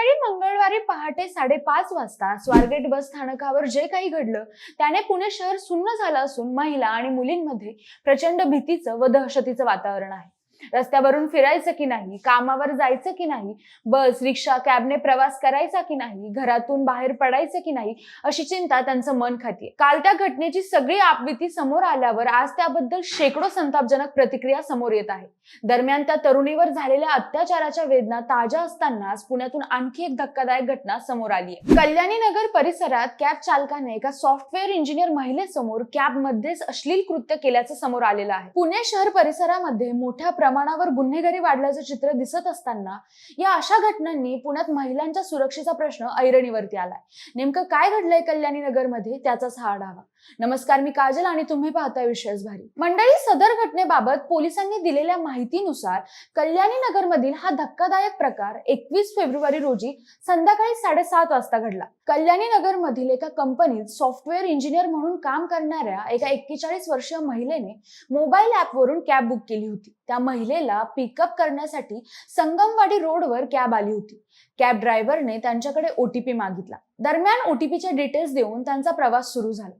मंडळी मंगळवारी पहाटे साडेपाच वाजता स्वारगेट बस स्थानकावर जे काही घडलं त्याने पुणे शहर सुन्न झालं असून महिला आणि मुलींमध्ये प्रचंड भीतीचं व दहशतीचं वातावरण आहे. रस्त्यावरून फिरायचं की नाही कामावर जायचं की नाही बस रिक्षा कॅबने प्रवास करायचा की नाही घरातून बाहेर पडायचं की नाही अशी चिंता त्यांचं मन खातीये. काल त्या घटनेची सगळी आपबीती समोर आल्यावर आज त्याबद्दल शेकडो संतापजनक प्रतिक्रिया समोर येत आहे. दरम्यान त्या तरुणीवर झालेल्या अत्याचाराच्या वेदना ताज्या असतानाच पुण्यातून आणखी एक धक्कादायक घटना समोर आली आहे कल्याणी नगर परिसरात कॅब चालकाने एका सॉफ्टवेअर इंजिनियर महिलेसमोर कॅब मध्येच अश्लील कृत्य केल्याचं समोर आलेलं आहे. पुणे शहर परिसरामध्ये मोठ्या प्रमाणावर गुन्हेगारी वाढल्याचं चित्र दिसत असताना या अशा घटनांनी पुण्यात महिलांच्या सुरक्षेचा प्रश्न ऐरणीवरती आलाय. नेमकं काय घडलंय कल्याणी नगरमध्ये त्याचाच हा आढावा. नमस्कार मी काजल आणि तुम्ही पाहताय विश्वास भारी मंडळी सदर घटनेबाबत पोलिसांनी दिलेल्या माहितीनुसार कल्याणी नगरमधील हा धक्कादायक प्रकार एकवीस फेब्रुवारी रोजी संध्याकाळी साडेसात वाजता घडला. कल्याणी नगरमधील एका कंपनीत सॉफ्टवेअर इंजिनियर म्हणून काम करणाऱ्या एका एक्केचाळीस वर्षीय महिलेने मोबाईल ऍपवरून कॅब बुक केली होती. त्या महिलेला पिकअप करण्यासाठी संगमवाडी रोडवर कॅब आली होती. कॅब ड्रायव्हरने त्यांच्याकडे ओटीपी मागितला. दरम्यान ओटीपीच्या डिटेल्स देऊन त्यांचा प्रवास सुरू झाला.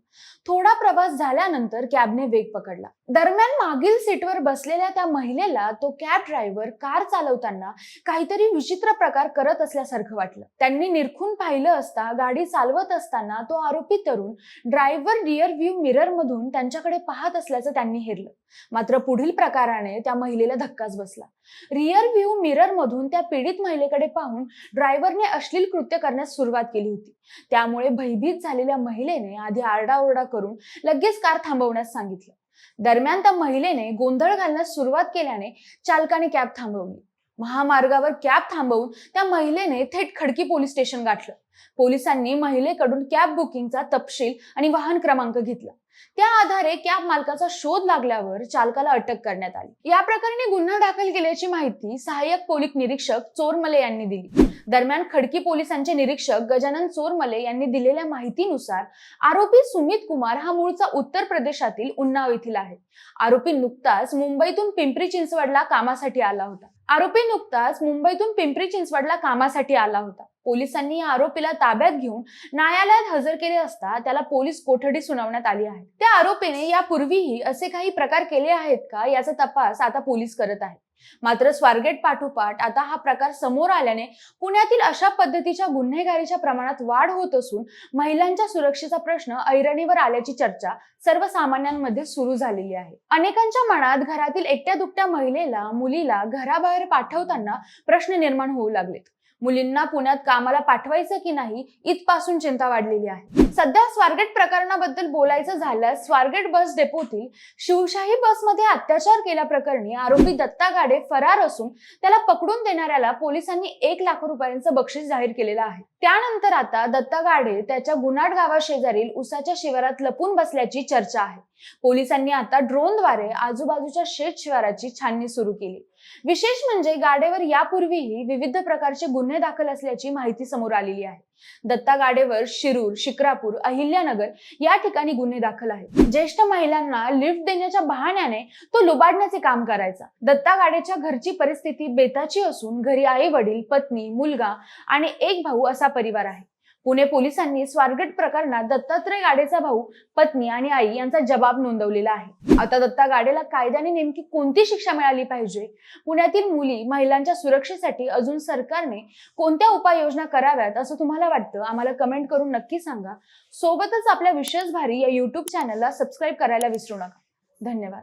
थोडा प्रवास झाल्यानंतर कॅबने वेग पकडला. दरम्यान मागील सीटवर बसलेल्या त्या महिलेला तो कॅब ड्रायव्हर कार चालवताना काहीतरी विचित्र प्रकार करत असल्यासारखं वाटलं. त्यांनी निरखून पाहिलं असता गाडी चालवत असताना तो आरोपी तरुण ड्रायव्हर रिअर व्ह्यू मिरर मधून त्यांच्याकडे पाहत असल्याचं त्यांनी हेरलं. मात्र पुढील प्रकाराने त्या महिलेला धक्काच बसला. रिअर व्ह्यू मिरर मधून त्या पीडित महिलेकडे पाहून ड्रायव्हरने अश्लील कृत्य करण्यास सुरुवात केली होती. त्यामुळे भयभीत झालेल्या महिलेने आधी आरडाओरडा करून लगेच कार थांबवण्यास सांगितलं. दरम्यान त्या महिलेने गोंधळ घालण्यास सुरुवात केल्याने चालकाने कॅब थांबवली. महामार्गावर कॅब थांबवून त्या महिलेने थेट खडकी पोलीस स्टेशन गाठलं. पोलिसांनी महिलेकडून कॅब बुकिंगचा तपशील आणि वाहन क्रमांक घेतला. त्या आधारे कॅब मालकाचा शोध लागल्यावर चालकाला अटक करण्यात आली. या प्रकरणी गुन्हा दाखल केल्याची माहिती सहाय्यक पोलीस निरीक्षक चोरमले यांनी दिली. दरम्यान खडकी पोलिसांचे निरीक्षक गजानन चोरमले यांनी दिलेल्या माहितीनुसार आरोपी सुमित कुमार हा मूळचा उत्तर प्रदेशातील उन्नाव येथील आहे. आरोपी नुकताच मुंबईतून पिंपरी चिंचवडला कामासाठी आला होता. आरोपी नुकताच मुंबईतून पिंपरी चिंचवडला कामासाठी आला होता. पोलिसांनी या आरोपीला ताब्यात घेऊन न्यायालयात हजर केले असता त्याला पोलीस कोठडी सुनावण्यात आली आहे. त्या आरोपीने यापूर्वीही असे काही प्रकार केले आहेत का? याचा तपास आता पोलीस करत आहेत. मात्र स्वारगेट पाठोपाठ आता हा प्रकार समोर आल्याने पुण्यातील अशा पद्धतीच्या गुन्हेगारीच्या प्रमाणात वाढ होत असून महिलांच्या सुरक्षेचा प्रश्न ऐरणीवर आल्याची चर्चा सर्वसामान्यांमध्ये सुरू झालेली आहे. अनेकांच्या मनात घरातील एकट्या दुकट्या महिलेला मुलीला घराबाहेर पाठवताना प्रश्न निर्माण होऊ लागलेत. मुलींना पुण्यात कामाला पाठवायचं की नाही इथपासून चिंता वाढलेली आहे. सध्या स्वारगेट प्रकरणाबद्दल बोलायचं झाल्यास स्वारगेट बस डेपोतील शिवशाही बसमध्ये अत्याचार केल्याप्रकरणी आरोपी दत्ता गाडे फरार असून त्याला पकडून देणाऱ्याला पोलिसांनी एक लाख रुपयांचं बक्षीस जाहीर केलेलं आहे. त्यानंतर आता दत्ता गाडे त्याच्या गुनाड गावाशेजारील उसाच्या शिवारात लपून बसल्याची चर्चा आहे. पोलिसांनी आता ड्रोनद्वारे आजूबाजूच्या शेत शिवाराची छाननी सुरू केली. विशेष म्हणजे गाडेवर यापूर्वीही विविध प्रकारचे गुन्हे दाखल असल्याची माहिती समोर आलेली आहे. दत्ता गाडेवर शिरूर शिक्रापूर अहिल्यानगर या ठिकाणी गुन्हे दाखल आहेत. ज्येष्ठ महिलांना लिफ्ट देण्याच्या बहाण्याने तो लुबाडण्याचे काम करायचा. दत्ता गाडेच्या घरची परिस्थिती बेताची असून घरी आई वडील पत्नी मुलगा आणि एक भाऊ असा परिवार आहे. पुणे पोलिसांनी स्वारगेट प्रकरणात दत्तात्रय गाडेचा भाऊ पत्नी आणि आई यांचा जबाब नोंदवलेला आहे. आता दत्ता गाडेला कायद्याने नेमकी कोणती शिक्षा मिळाली पाहिजे? पुण्यातील मुली महिलांच्या सुरक्षेसाठी अजून सरकारने कोणत्या उपाययोजना कराव्यात असं तुम्हाला वाटतं? आम्हाला कमेंट करून नक्की सांगा. सोबतच आपल्या विशेष भारी या युट्यूब चॅनलला सबस्क्राईब करायला विसरू नका. धन्यवाद.